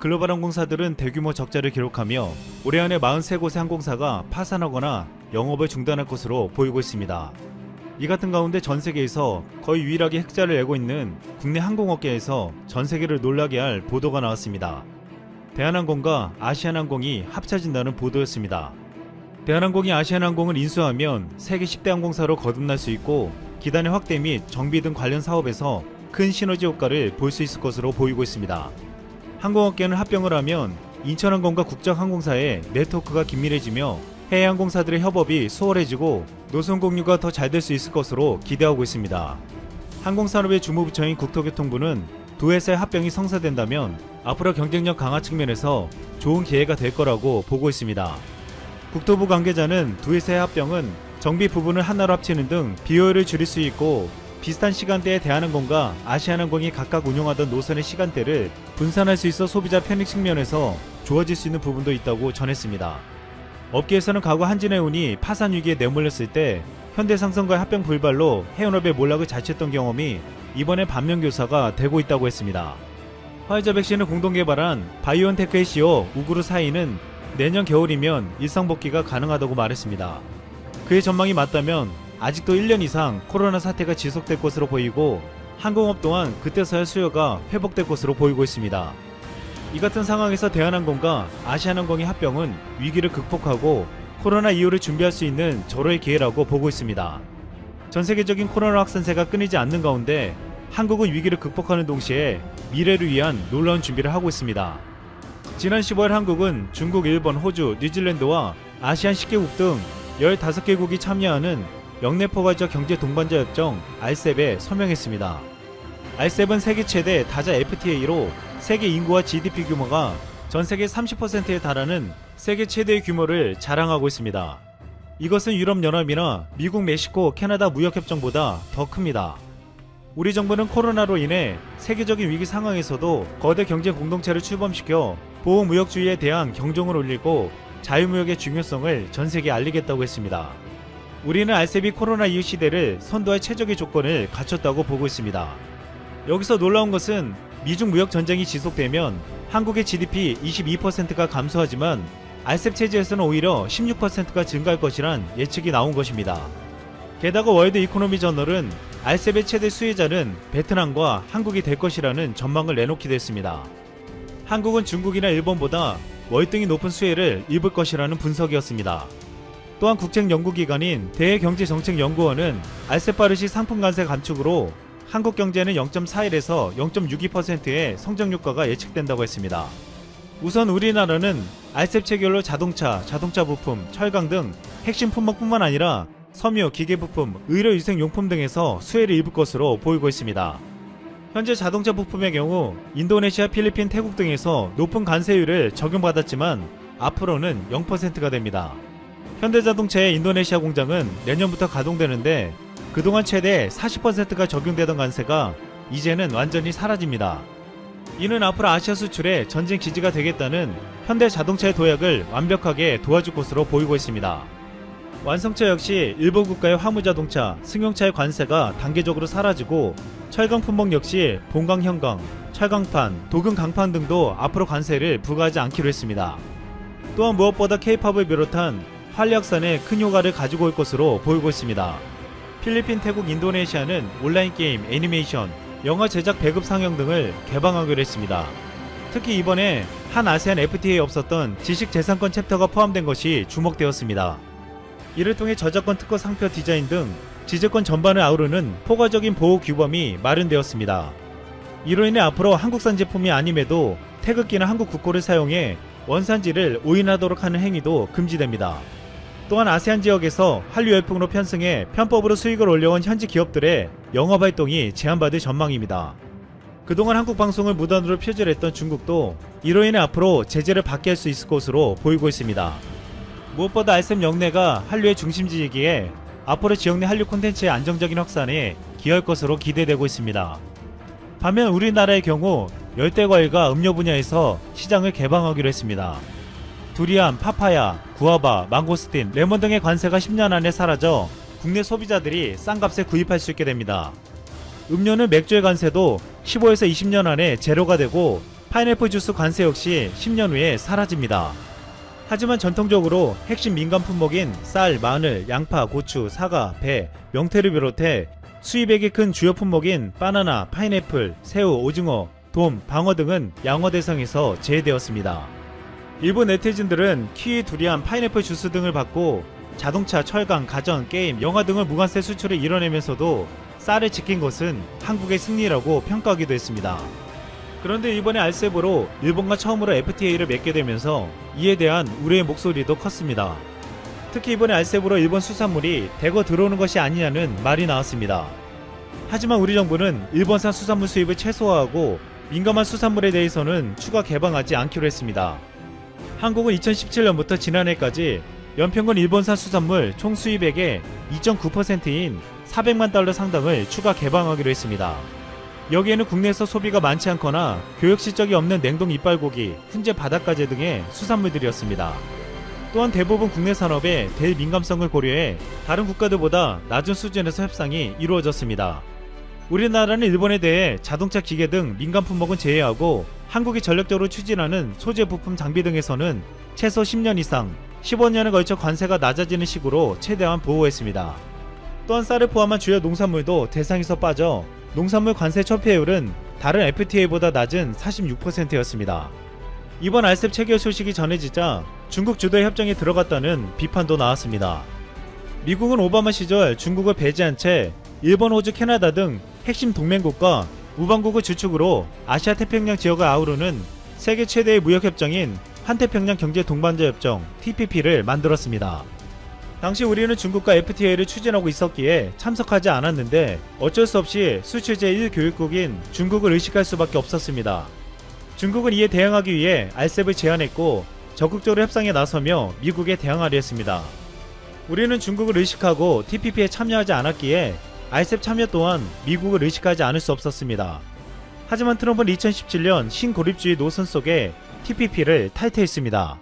글로벌 항공사들은 대규모 적자를 기록하며 올해 안에 43곳의 항공사가 파산하거나 영업을 중단할 것으로 보이고 있습니다. 이 같은 가운데 전 세계에서 거의 유일하게 흑자를 내고 있는 국내 항공업계에서 전 세계를 놀라게 할 보도가 나왔습니다. 대한항공과 아시아나항공이 합쳐진다는 보도였습니다. 대한항공이 아시아나항공을 인수하면 세계 10대 항공사로 거듭날 수 있고 기단의 확대 및 정비 등 관련 사업에서 큰 시너지 효과를 볼 수 있을 것으로 보이고 있습니다. 항공업계는 합병을 하면 인천항공과 국적항공사의 네트워크가 긴밀해지며 해외 항공사들의 협업이 수월해지고 노선 공유가 더 잘 될 수 있을 것으로 기대하고 있습니다. 항공산업의 주무부처인 국토교통부는 두 회사의 합병이 성사된다면 앞으로 경쟁력 강화 측면에서 좋은 기회가 될 거라고 보고 있습니다. 국토부 관계자는 두 회사의 합병은 정비 부분을 하나로 합치는 등 비효율을 줄일 수 있고 비슷한 시간대에 대한항공과 아시아나항공이 각각 운영하던 노선의 시간대를 분산할 수 있어 소비자 편익 측면에서 좋아질 수 있는 부분도 있다고 전했습니다. 업계에서는 과거 한진해운이 파산 위기에 내몰렸을 때 현대상선과의 합병 불발로 해운업의 몰락을 자초했던 경험이 이번에 반면교사가 되고 있다고 했습니다. 화이자 백신을 공동 개발한 바이온테크의 CEO 우구르 사이는 내년 겨울이면 일상 복귀가 가능하다고 말했습니다. 그의 전망이 맞다면 아직도 1년 이상 코로나 사태가 지속될 것으로 보이고 항공업 또한 그때서야 수요가 회복될 것으로 보이고 있습니다. 이 같은 상황에서 대한항공과 아시아나항공의 합병은 위기를 극복하고 코로나 이후를 준비할 수 있는 절호의 기회라고 보고 있습니다. 전 세계적인 코로나 확산세가 끊이지 않는 가운데 한국은 위기를 극복하는 동시에 미래를 위한 놀라운 준비를 하고 있습니다. 지난 15일 한국은 중국, 일본, 호주, 뉴질랜드와 아시안 10개국 등 15개국이 참여하는 영내 포괄적 경제 동반자 협정 RCEP에 서명했습니다. RCEP은 세계 최대 다자 FTA로 세계 인구와 GDP 규모가 전 세계 30%에 달하는 세계 최대의 규모를 자랑하고 있습니다. 이것은 유럽연합이나 미국, 멕시코, 캐나다 무역협정보다 더 큽니다. 우리 정부는 코로나로 인해 세계적인 위기 상황에서도 거대 경제 공동체를 출범시켜 보호무역주의에 대한 경종을 울리고 자유무역의 중요성을 전 세계에 알리겠다고 했습니다. 우리는 알세비 코로나 이후 시대를 선도할 최적의 조건을 갖췄다고 보고 있습니다. 여기서 놀라운 것은 미중 무역 전쟁이 지속되면 한국의 GDP 22%가 감소하지만 알셉 체제에서는 오히려 16%가 증가할 것이란 예측이 나온 것입니다. 게다가 월드 이코노미 저널은 알셉의 최대 수혜자는 베트남과 한국이 될 것이라는 전망을 내놓기도 했습니다. 한국은 중국이나 일본보다 월등히 높은 수혜를 입을 것이라는 분석이었습니다. 또한 국책연구기관인 대외경제정책연구원은 알세파르시 상품 관세 감축으로 한국 경제는 0.41에서 0.62%의 성장 효과가 예측된다고 했습니다. 우선 우리나라는 알셉 체결로 자동차, 자동차 부품, 철강 등 핵심 품목뿐만 아니라 섬유, 기계 부품, 의료 위생 용품 등에서 수혜를 입을 것으로 보이고 있습니다. 현재 자동차 부품의 경우 인도네시아, 필리핀, 태국 등에서 높은 관세율을 적용받았지만 앞으로는 0%가 됩니다. 현대자동차의 인도네시아 공장은 내년부터 가동되는데 그동안 최대 40%가 적용되던 관세가 이제는 완전히 사라집니다. 이는 앞으로 아시아 수출의 전쟁 기지가 되겠다는 현대 자동차의 도약을 완벽하게 도와줄 것으로 보이고 있습니다. 완성차 역시 일부 국가의 화물자동차, 승용차의 관세가 단계적으로 사라지고 철강 품목 역시 본강 현강, 철강판, 도금 강판 등도 앞으로 관세를 부과하지 않기로 했습니다. 또한 무엇보다 K-팝을 비롯한 활력산에 큰 효과를 가지고 올 것으로 보이고 있습니다. 필리핀, 태국, 인도네시아는 온라인 게임, 애니메이션, 영화 제작 배급 상영 등을 개방하기로 했습니다. 특히 이번에 한 아세안 FTA에 없었던 지식재산권 챕터가 포함된 것이 주목되었습니다. 이를 통해 저작권 특허 상표 디자인 등 지재권 전반을 아우르는 포괄적인 보호 규범이 마련되었습니다. 이로 인해 앞으로 한국산 제품이 아님에도 태극기나 한국 국고를 사용해 원산지를 오인하도록 하는 행위도 금지됩니다. 또한 아세안 지역에서 한류 열풍으로 편승해 편법으로 수익을 올려온 현지 기업들의 영업 활동이 제한받을 전망입니다. 그동안 한국 방송을 무단으로 표절했던 중국도 이로 인해 앞으로 제재를 받게 할 수 있을 것으로 보이고 있습니다. 무엇보다 알셈 영내가 한류의 중심지이기에 앞으로 지역 내 한류 콘텐츠의 안정적인 확산에 기여할 것으로 기대되고 있습니다. 반면 우리나라의 경우 열대과일과 음료 분야에서 시장을 개방하기로 했습니다. 두리안, 파파야, 구아바, 망고스틴, 레몬 등의 관세가 10년 안에 사라져 국내 소비자들이 싼 값에 구입할 수 있게 됩니다. 음료는 맥주의 관세도 15에서 20년 안에 제로가 되고 파인애플 주스 관세 역시 10년 후에 사라집니다. 하지만 전통적으로 핵심 민간 품목인 쌀, 마늘, 양파, 고추, 사과, 배, 명태를 비롯해 수입액이 큰 주요 품목인 바나나, 파인애플, 새우, 오징어, 돔, 방어 등은 양어 대상에서 제외되었습니다. 일본 네티즌들은 키위, 두리안, 파인애플 주스 등을 받고 자동차, 철강, 가전, 게임, 영화 등을 무관세 수출을 이뤄내면서도 쌀을 지킨 것은 한국의 승리라고 평가하기도 했습니다. 그런데 이번에 알셉으로 일본과 처음으로 FTA를 맺게 되면서 이에 대한 우려의 목소리도 컸습니다. 특히 이번에 알셉으로 일본 수산물이 대거 들어오는 것이 아니냐는 말이 나왔습니다. 하지만 우리 정부는 일본산 수산물 수입을 최소화하고 민감한 수산물에 대해서는 추가 개방하지 않기로 했습니다. 한국은 2017년부터 지난해까지 연평균 일본산 수산물 총 수입액의 2.9%인 400만 달러 상당을 추가 개방하기로 했습니다. 여기에는 국내에서 소비가 많지 않거나 교역 실적이 없는 냉동 이빨고기, 훈제 바닷가재 등의 수산물들이었습니다. 또한 대부분 국내 산업의 대민감성을 고려해 다른 국가들보다 낮은 수준에서 협상이 이루어졌습니다. 우리나라는 일본에 대해 자동차 기계 등 민감 품목은 제외하고 한국이 전력적으로 추진하는 소재 부품 장비 등에서는 최소 10년 이상 15년에 걸쳐 관세가 낮아지는 식으로 최대한 보호했습니다. 또한 쌀을 포함한 주요 농산물도 대상에서 빠져 농산물 관세 처피율은 다른 FTA보다 낮은 46%였습니다. 이번 알셉 체결 소식이 전해지자 중국 주도의 협정에 들어갔다는 비판도 나왔습니다. 미국은 오바마 시절 중국을 배제한 채 일본, 호주, 캐나다 등 핵심 동맹국과 우방국을 주축으로 아시아 태평양 지역을 아우르는 세계 최대의 무역협정인 한태평양 경제 동반자 협정 TPP를 만들었습니다. 당시 우리는 중국과 FTA를 추진하고 있었기에 참석하지 않았는데 어쩔 수 없이 수출 제1교육국인 중국을 의식할 수밖에 없었습니다. 중국은 이에 대응하기 위해 알셉을 제안했고 적극적으로 협상에 나서며 미국에 대항하려 했습니다. 우리는 중국을 의식하고 TPP에 참여하지 않았기에 알셉 참여 또한 미국을 의식하지 않을 수 없었습니다. 하지만 트럼프는 2017년 신고립주의 노선 속에 TPP를 탈퇴했습니다.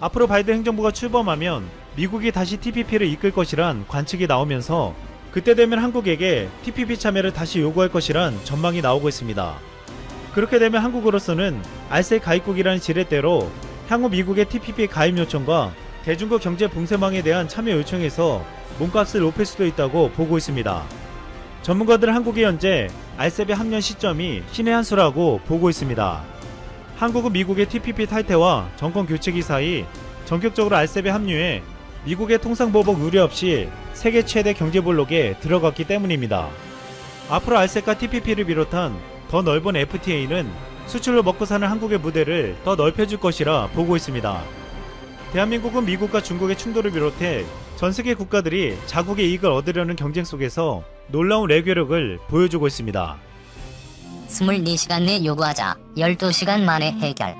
앞으로 바이든 행정부가 출범하면 미국이 다시 TPP를 이끌 것이란 관측이 나오면서 그때 되면 한국에게 TPP 참여를 다시 요구할 것이란 전망이 나오고 있습니다. 그렇게 되면 한국으로서는 알세 가입국이라는 지렛대로 향후 미국의 TPP 가입 요청과 대중국 경제 봉쇄망에 대한 참여 요청에서 몸값을 높일 수도 있다고 보고 있습니다. 전문가들은 한국이 현재 알셉의 합류 시점이 신의 한 수라고 보고 있습니다. 한국은 미국의 TPP 탈퇴와 정권 교체기 사이 전격적으로 알셉에 합류해 미국의 통상보복 우려 없이 세계 최대 경제블록에 들어갔기 때문입니다. 앞으로 알셉과 TPP를 비롯한 더 넓은 FTA는 수출로 먹고 사는 한국의 무대를 더 넓혀줄 것이라 보고 있습니다. 대한민국은 미국과 중국의 충돌을 비롯해 전 세계 국가들이 자국의 이익을 얻으려는 경쟁 속에서 놀라운 레교력을 보여주고 있습니다. 24시간 내 요구하자 12시간 만에 해결.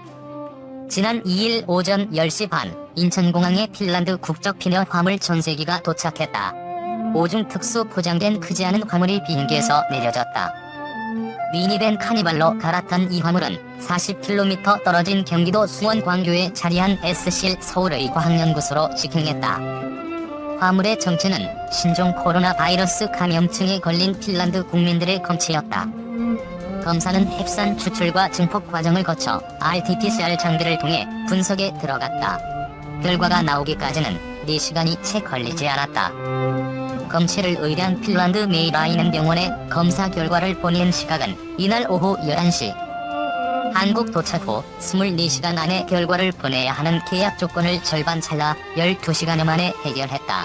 지난 2일 오전 10시 반 인천공항에 핀란드 국적 피녀 화물 전세기가 도착했다. 오중 특수 포장된 크지 않은 화물이 비행기에서 내려졌다. 미니밴 카니발로 갈아탄 이 화물은 40km 떨어진 경기도 수원 광교에 자리한 S실 서울의 과학연구소로 직행했다. 화물의 정체는 신종 코로나 바이러스 감염증에 걸린 핀란드 국민들의 검체였다. 검사는 햅산 추출과 증폭 과정을 거쳐 RT-PCR 장비를 통해 분석에 들어갔다. 결과가 나오기까지는 4시간이 채 걸리지 않았다. 검체를 의뢰한 핀란드 메이라이넨 병원에 검사 결과를 보낸 시각은 이날 오후 11시. 한국 도착 후 24시간 안에 결과를 보내야 하는 계약 조건을 절반 잘라 12시간 만에 해결했다.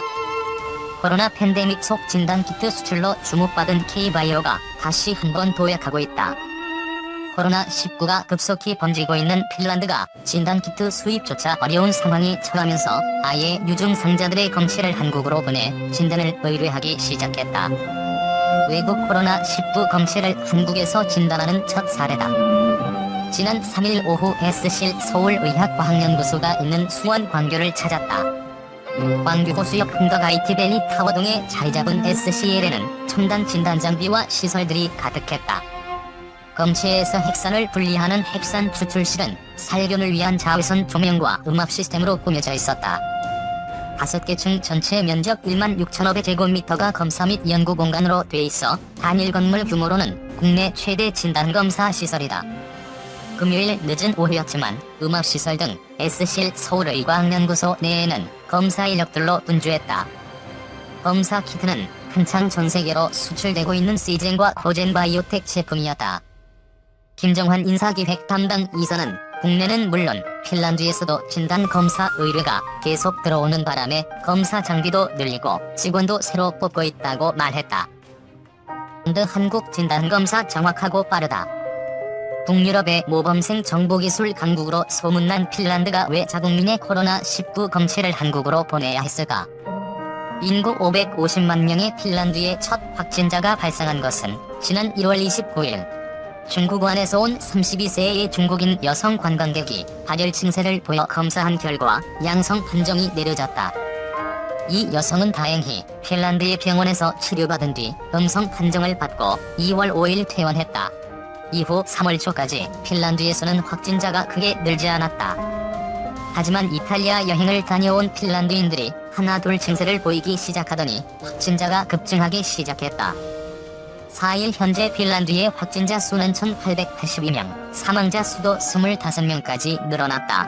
코로나 팬데믹 속 진단키트 수출로 주목받은 K바이오가 다시 한 번 도약하고 있다. 코로나19가 급속히 번지고 있는 핀란드가 진단키트 수입조차 어려운 상황이 처하면서 아예 유증상자들의 검체를 한국으로 보내 진단을 의뢰하기 시작했다. 외국 코로나19 검체를 한국에서 진단하는 첫 사례다. 지난 3일 오후 S실 서울의학과학연구소가 있는 수원 광교를 찾았다. 광교 호수역 흥덕 IT밸리 타워동에 자리 잡은 SCL에는 첨단 진단 장비와 시설들이 가득했다. 검체에서 핵산을 분리하는 핵산 추출실은 살균을 위한 자외선 조명과 음압 시스템으로 꾸며져 있었다. 다섯 개층 전체 면적 1만 6,500제곱미터가 검사 및 연구 공간으로 돼 있어 단일 건물 규모로는 국내 최대 진단 검사 시설이다. 금요일 늦은 오후였지만 음압시설 등 S실 서울의과학연구소 내에는 검사 인력들로 분주했다. 검사 키트는 한창 전 세계로 수출되고 있는 시젠과 코젠 바이오텍 제품이었다. 김정환 인사기획 담당 이사는 국내는 물론 핀란드에서도 진단 검사 의뢰가 계속 들어오는 바람에 검사 장비도 늘리고 직원도 새로 뽑고 있다고 말했다. 드 한국 진단 검사 정확하고 빠르다. 북유럽의 모범생 정보기술 강국으로 소문난 핀란드가 왜 자국민의 코로나19 검체를 한국으로 보내야 했을까? 인구 550만 명의 핀란드의 첫 확진자가 발생한 것은 지난 1월 29일 중국완에서 온 32세의 중국인 여성 관광객이 발열 증세를 보여 검사한 결과 양성 판정이 내려졌다. 이 여성은 다행히 핀란드의 병원에서 치료받은 뒤 음성 판정을 받고 2월 5일 퇴원했다. 이후 3월 초까지 핀란드에서는 확진자가 크게 늘지 않았다. 하지만 이탈리아 여행을 다녀온 핀란드인들이 하나 둘 증세를 보이기 시작하더니 확진자가 급증하기 시작했다. 4일 현재 핀란드의 확진자 수는 1882명, 사망자 수도 25명까지 늘어났다.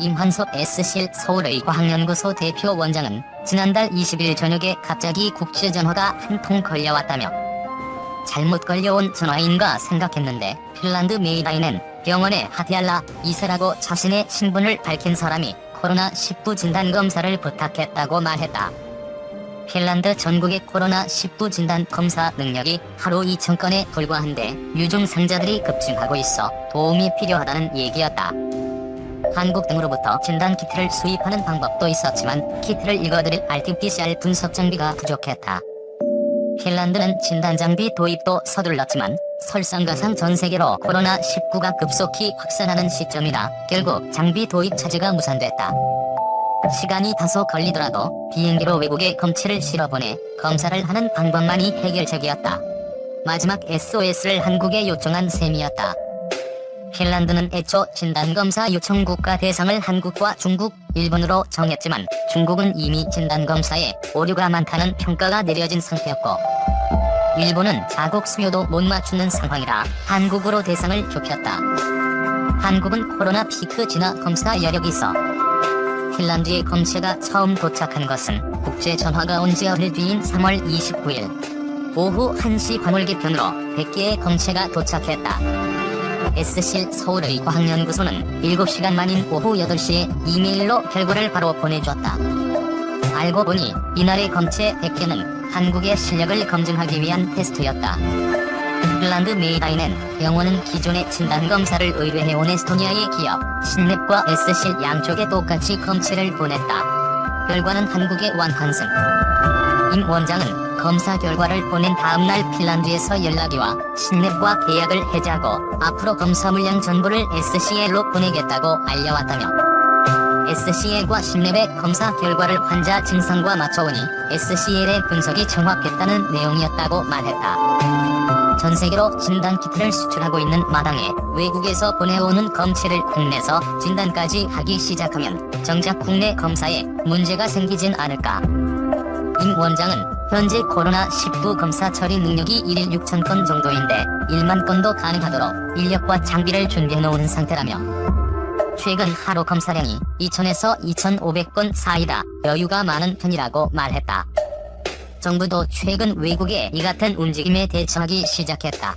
임환섭 S실 서울의과학연구소 대표 원장은 지난달 20일 저녁에 갑자기 국제전화가 한 통 걸려왔다며 잘못 걸려온 전화인가 생각했는데 핀란드 메이다이는 병원의 하티알라 이세라고 자신의 신분을 밝힌 사람이 코로나19 진단검사를 부탁했다고 말했다. 핀란드 전국의 코로나19 진단 검사 능력이 하루 2,000건에 불과한데 유증상자들이 급증하고 있어 도움이 필요하다는 얘기였다. 한국 등으로부터 진단 키트를 수입하는 방법도 있었지만 키트를 읽어드릴 RT-PCR 분석 장비가 부족했다. 핀란드는 진단 장비 도입도 서둘렀지만 설상가상 전 세계로 코로나19가 급속히 확산하는 시점이라 결국 장비 도입 차질가 무산됐다. 시간이 다소 걸리더라도 비행기로 외국에 검체를 실어보내 검사를 하는 방법만이 해결책이었다. 마지막 SOS를 한국에 요청한 셈이었다. 핀란드는 애초 진단검사 요청 국가 대상을 한국과 중국, 일본으로 정했지만 중국은 이미 진단검사에 오류가 많다는 평가가 내려진 상태였고 일본은 자국 수요도 못 맞추는 상황이라 한국으로 대상을 좁혔다. 한국은 코로나 피크 진화 검사 여력이 있어 핀란드의 검체가 처음 도착한 것은 국제 전화가 온 지 열흘 뒤인 3월 29일 오후 1시 관월기편으로 100개의 검체가 도착했다. S실 서울의과학연구소는 7시간 만인 오후 8시에 이메일로 결과를 바로 보내줬다. 알고 보니 이날의 검체 100개는 한국의 실력을 검증하기 위한 테스트였다. 핀란드 메이다이는 병원은 기존의 진단검사를 의뢰해온 에스토니아의 기업 신랩과 S실 양쪽에 똑같이 검체를 보냈다. 결과는 한국의 완판승. 임 원장은 검사 결과를 보낸 다음날 핀란드에서 연락이 와 신랩과 계약을 해지하고 앞으로 검사 물량 전부를 SCL로 보내겠다고 알려왔다며 SCL과 신랩의 검사 결과를 환자 증상과 맞춰보니 SCL의 분석이 정확했다는 내용이었다고 말했다. 전 세계로 진단 키트를 수출하고 있는 마당에 외국에서 보내오는 검체를 국내에서 진단까지 하기 시작하면 정작 국내 검사에 문제가 생기진 않을까. 임 원장은 현재 코로나19 검사 처리 능력이 1일 6천 건 정도인데 1만 건도 가능하도록 인력과 장비를 준비해 놓은 상태라며 최근 하루 검사량이 2천에서 2,500건 사이다 여유가 많은 편이라고 말했다. 정부도 최근 외국의 이 같은 움직임에 대처하기 시작했다.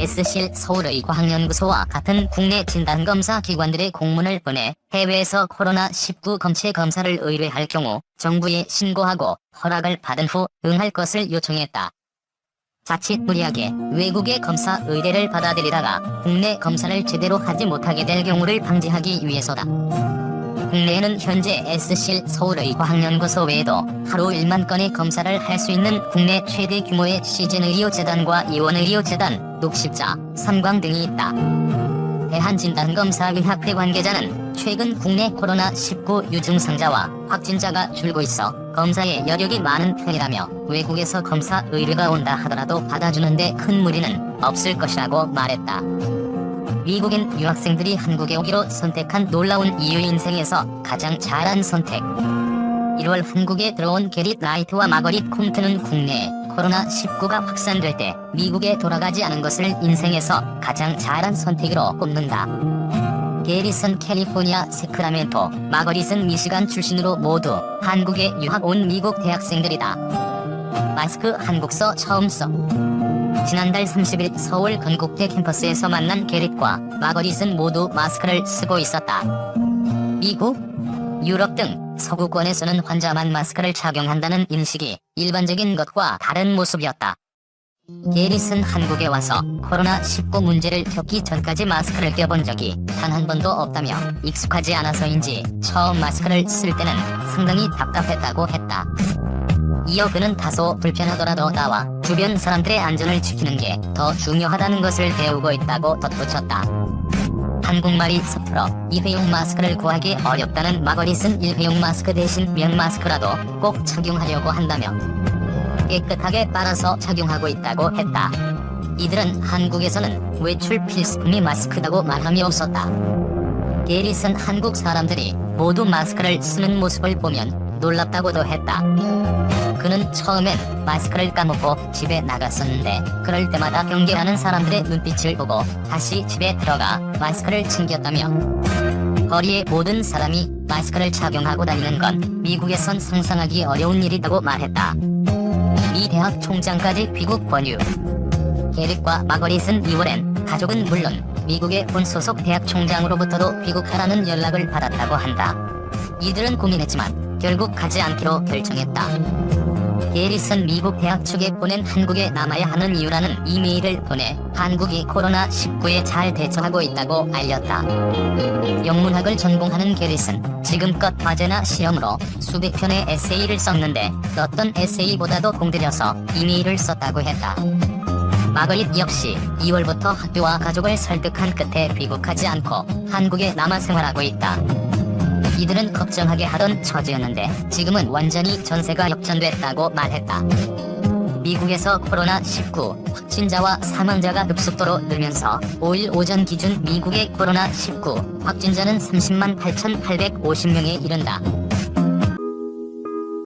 S실 서울의 과학연구소와 같은 국내 진단검사 기관들의 공문을 보내 해외에서 코로나19 검체 검사를 의뢰할 경우 정부에 신고하고 허락을 받은 후 응할 것을 요청했다. 자칫 무리하게 외국의 검사 의뢰를 받아들이다가 국내 검사를 제대로 하지 못하게 될 경우를 방지하기 위해서다. 국내에는 현재 S실 서울의 과학연구소 외에도 하루 1만 건의 검사를 할 수 있는 국내 최대 규모의 시즌의료재단과 이원의료재단, 녹십자, 삼광 등이 있다. 대한진단검사의학회 관계자는 최근 국내 코로나19 유증상자와 확진자가 줄고 있어 검사에 여력이 많은 편이라며 외국에서 검사 의뢰가 온다 하더라도 받아주는데 큰 무리는 없을 것이라고 말했다. 미국인 유학생들이 한국에 오기로 선택한 놀라운 이유 인생에서 가장 잘한 선택. 1월 한국에 들어온 게릿 라이트와 마거릿 콤트는 국내에 코로나19가 확산될 때 미국에 돌아가지 않은 것을 인생에서 가장 잘한 선택으로 꼽는다. 게리슨 캘리포니아 세크라멘토, 마거릿은 미시간 출신으로 모두 한국에 유학 온 미국 대학생들이다. 마스크 한국서 처음 써. 지난달 30일 서울 건국대 캠퍼스에서 만난 게릿과 마거릿은 모두 마스크를 쓰고 있었다. 미국, 유럽 등 서구권에서는 환자만 마스크를 착용한다는 인식이 일반적인 것과 다른 모습이었다. 게릿은 한국에 와서 코로나19 문제를 겪기 전까지 마스크를 껴본 적이 단 한 번도 없다며 익숙하지 않아서인지 처음 마스크를 쓸 때는 상당히 답답했다고 했다. 이어 그는 다소 불편하더라도 나와 주변 사람들의 안전을 지키는 게 더 중요하다는 것을 배우고 있다고 덧붙였다. 한국말이 서툴어 일회용 마스크를 구하기 어렵다는 마거릿은 일회용 마스크 대신 면 마스크라도 꼭 착용하려고 한다며 깨끗하게 빨아서 착용하고 있다고 했다. 이들은 한국에서는 외출 필수품이 마스크다고 말함이 없었다. 게릿은 한국 사람들이 모두 마스크를 쓰는 모습을 보면 놀랍다고도 했다. 그는 처음엔 마스크를 까먹고 집에 나갔었는데 그럴 때마다 경계하는 사람들의 눈빛을 보고 다시 집에 들어가 마스크를 챙겼다며 거리의 모든 사람이 마스크를 착용하고 다니는 건 미국에선 상상하기 어려운 일이라고 말했다. 미 대학 총장까지 귀국 권유. 게릭과 마거릿은 2월엔 가족은 물론 미국의 본 소속 대학 총장으로부터도 귀국하라는 연락을 받았다고 한다. 이들은 고민했지만 결국 가지 않기로 결정했다. 게릿은 미국 대학 측에 보낸 한국에 남아야 하는 이유라는 이메일을 보내 한국이 코로나19에 잘 대처하고 있다고 알렸다. 영문학을 전공하는 게릿은 지금껏 과제나 시험으로 수백 편의 에세이를 썼는데 어떤 에세이보다도 공들여서 이메일을 썼다고 했다. 마거릿 역시 2월부터 학교와 가족을 설득한 끝에 귀국하지 않고 한국에 남아 생활하고 있다. 이들은 걱정하게 하던 처지였는데 지금은 완전히 전세가 역전됐다고 말했다. 미국에서 코로나19 확진자와 사망자가 급속도로 늘면서 5일 오전 기준 미국의 코로나19 확진자는 30만 8,850명에 이른다.